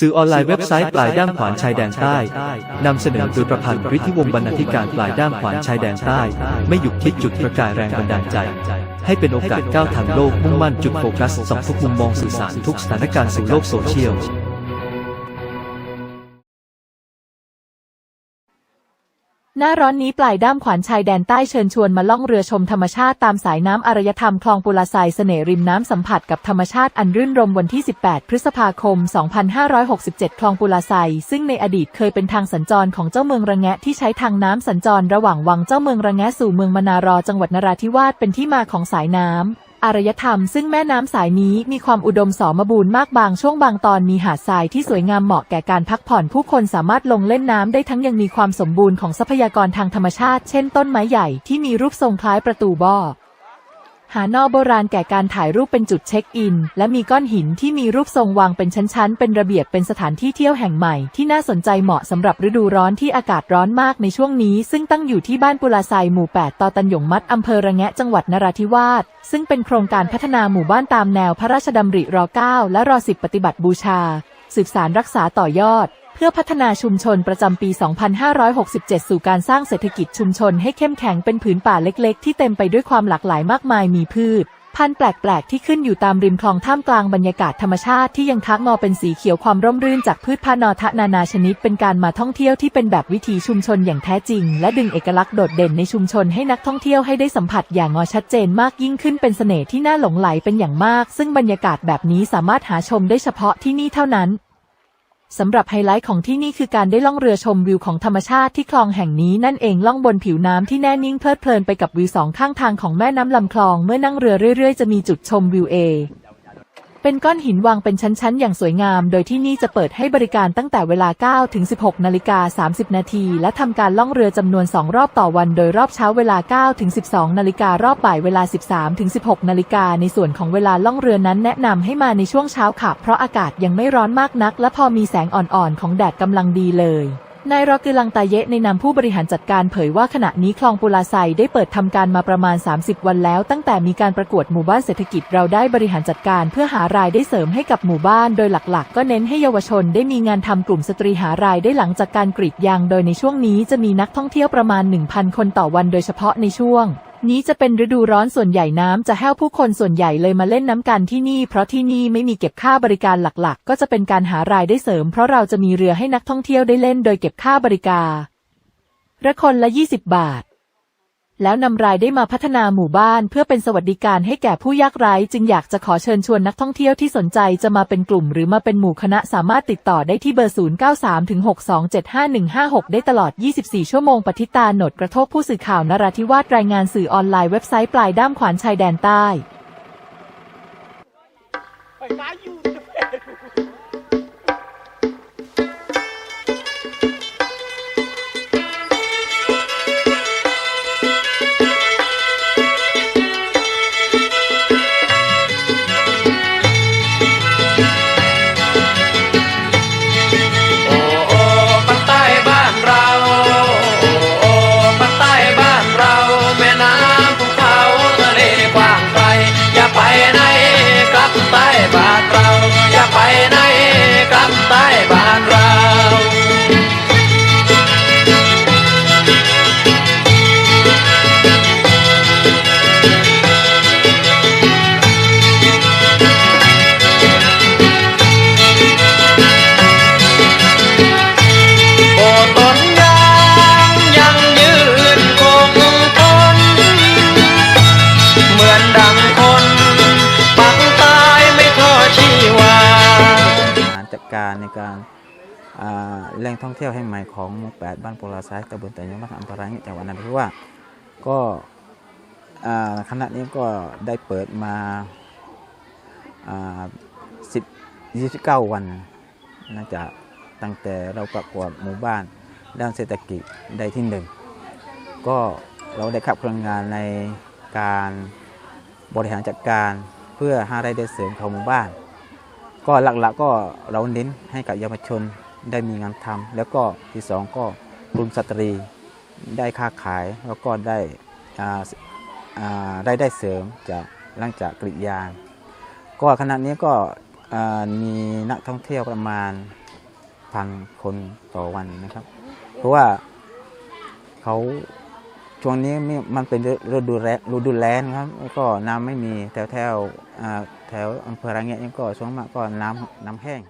สื่อออนไลน์เว็บไซต์ปลายด้ามขวานชายแดนใต้นำเสนอโดยประพันธ์ฤทธิวงศ์บรรณาธิการปลายด้ามขวานชายแดนใต้ ไม่หยุดคิดจุดประกายแรงบันดาลใจ ให้เป็นโอกาสก้าวทางโลกมุ่งมั่นจุดโฟกัสส่องทุกมุมมองสื่อสารทุกสถานการณ์สู่โลกโซเชียล หน้าร้อนนี้ปลายด้ามขวานชายแดนใต้เชิญชวนมาล่องเรือชมธรรมชาติตามสายน้ำอารยธรรมคลองปุลาไซเสน่ริมน้ำสัมผัสกับธรรมชาติอันรื่นรมวันที่ 18 พฤษภาคม 2567 คลองปุลาไซซึ่งในอดีตเคยเป็นทางสัญจรของเจ้าเมืองระแงะที่ใช้ทางน้ำสัญจรระหว่างวังเจ้าเมืองระแงะสู่เมืองมนารอจังหวัดนราธิวาสเป็นที่มาของสายน้ำ อารยธรรมซึ่งแม่น้ำสายนี้มีความอุดมสมบูรณ์มากบางช่วงบางตอนมีหาดทรายที่สวยงามเหมาะแก่การพักผ่อนผู้คนสามารถลงเล่นน้ำได้ทั้งยังมีความสมบูรณ์ของทรัพยากรทางธรรมชาติ เช่นต้นไม้ใหญ่ที่มีรูปทรงคล้ายประตูบ่อ หานอโบราณแก่การถ่ายรูปเป็นจุดเช็คอิน และมีก้อนหินที่มีรูปทรงวางเป็นชั้นๆ เป็นระเบียบเป็นสถานที่เที่ยวแห่งใหม่ ที่น่าสนใจเหมาะสำหรับฤดูร้อนที่อากาศร้อนมากในช่วงนี้ ซึ่งตั้งอยู่ที่บ้านปุลาไซหมู่ 8 ตอตันหยงมัดอำเภอระแงะจังหวัดนราธิวาสซึ่งเป็นโครงการพัฒนาหมู่บ้านตามแนวพระราชดำริร 9 และร 10 ปฏิบัติบูชา สืบสารรักษาต่อยอด พื่อพัฒนาชุมชนประจำปี 2567 สู่การสร้างเศรษฐกิจชุมชนให้เข้มแข็งเป็นผืนป่าเล็กๆ ที่เต็มไปด้วยความหลากหลายมากมายมีพืช พันธุ์แปลกๆ ที่ขึ้นอยู่ตามริมคลองท่ามกลางบรรยากาศธรรมชาติที่ยังทักงอเป็นสีเขียวความร่มรื่นจากพืชพันธุ์นอทะนานาชนิด เป็นการมาท่องเที่ยวที่เป็นแบบวิถีชุมชนอย่างแท้จริง และดึงเอกลักษณ์โดดเด่นในชุมชนให้นักท่องเที่ยวให้ได้สัมผัสอย่างงอชัดเจนมากยิ่งขึ้นเป็นเสน่ห์ที่น่าหลงไหลเป็นอย่างมาก ซึ่งบรรยากาศแบบนี้สามารถหาชมได้เฉพาะที่นี่เท่านั้น สำหรับไฮไลท์ของที่นี่คือการได้ล่องเรือชมวิวของธรรมชาติที่คลองแห่งนี้นั่นเองล่องบนผิวน้ำที่แน่นิ่งเพลิดเพลินไปกับวิวสองข้างทางของแม่น้ำลำคลองเมื่อนั่งเรือเรื่อยๆ จะมีจุดชมวิวเอ เป็นก้อนหินวางเป็นชั้นๆ อย่างสวยงาม โดยที่นี่จะเปิดให้บริการตั้งแต่เวลา 9 ถึง 16 นาฬิกา 30 นาที และทำการล่องเรือจำนวน 2 รอบต่อวัน โดยรอบเช้าเวลา 9 ถึง 12 นาฬิการอบบ่ายเวลา 13 ถึง 16 นาฬิกา ในส่วนของเวลาล่องเรือนั้นแนะนำให้มาในช่วงเช้าค่ะ เพราะอากาศยังไม่ร้อนมากนัก และพอมีแสงอ่อนๆ ของแดดกำลังดีเลย นายรอกิลังตาเยะในนามผู้บริหารจัดการเผยว่าขณะนี้คลองปุลาไซได้เปิดทำการมาประมาณ 30 วันแล้ว ตั้งแต่มีการประกวดหมู่บ้านเศรษฐกิจเราได้บริหารจัดการเพื่อหารายได้เสริมให้กับหมู่บ้าน โดยหลักๆ ก็เน้นให้เยาวชนได้มีงานทำกลุ่มสตรีหารายได้หลังจากการกรีดยาง โดยในช่วงนี้จะมีนักท่องเที่ยวประมาณ 1,000 คนต่อวันโดยเฉพาะในช่วง นี้จะเป็นฤดูร้อนส่วนใหญ่น้ำจะแห้วผู้คนส่วนใหญ่เลยมาเล่นน้ำกันที่นี่เพราะที่นี่ไม่มีเก็บค่าบริการหลักๆ ก็จะเป็นการหารายได้เสริม เพราะเราจะมีเรือให้นักท่องเที่ยวได้เล่นโดยเก็บค่าบริการละคนละ 20 บาท แล้วนำรายได้มาพัฒนาหมู่บ้านเพื่อเป็นสวัสดิการให้แก่ผู้ยากไร้ จึงอยากจะขอเชิญชวนนักท่องเที่ยวที่สนใจจะมาเป็นกลุ่มหรือมาเป็นหมู่คณะสามารถติดต่อได้ที่เบอร์ 0936275156 ได้ตลอด 24 ชั่วโมงปฏิตาหนดกระทบผู้สื่อข่าวนราธิวาสรายงานสื่อออนไลน์เว็บไซต์ปลายด้ามขวานชายแดนใต้ ดการในการแหล่งท่องเที่ยวแห่งใหม่ของหมู่แปดบ้านโปลาซ้ายตำบลแต่ยงมัดอำเภอไรเงี้ยจังหวัดนราธิวาสก็คณะนี้ก็ได้เปิดมาอ่าสิบยี่สิบเก้าวันน่าจะตั้งแต่เราประกวดหมู่บ้านด้านเศรษฐกิจได้ที่หนึ่งก็เราได้ขับเคลื่อนงานในการบริหารจัดการเพื่อหารายได้เสริมของหมู่บ้าน ก็หลักๆก็เราเน้นให้กับเยาวชนได้มีงานทำแล้วก็ที่สองก็กลุ่มสตรีได้ค้าขายแล้วก็ได้อ่าอ่าได้ได้เสริมจากหลังจากกรีดยาง ก็ขณะนี้ก็มีนักท่องเที่ยวประมาณพันคนต่อวันนะครับ เพราะว่าเขา ช่วงนี้มันเป็นฤดูแล้งฤดูแล้งครับ ก็น้ำไม่มีแถวแถวอ่าแถวอำเภอระแงะนี่ก็ช่วงมากก็น้ำน้ำแห้ง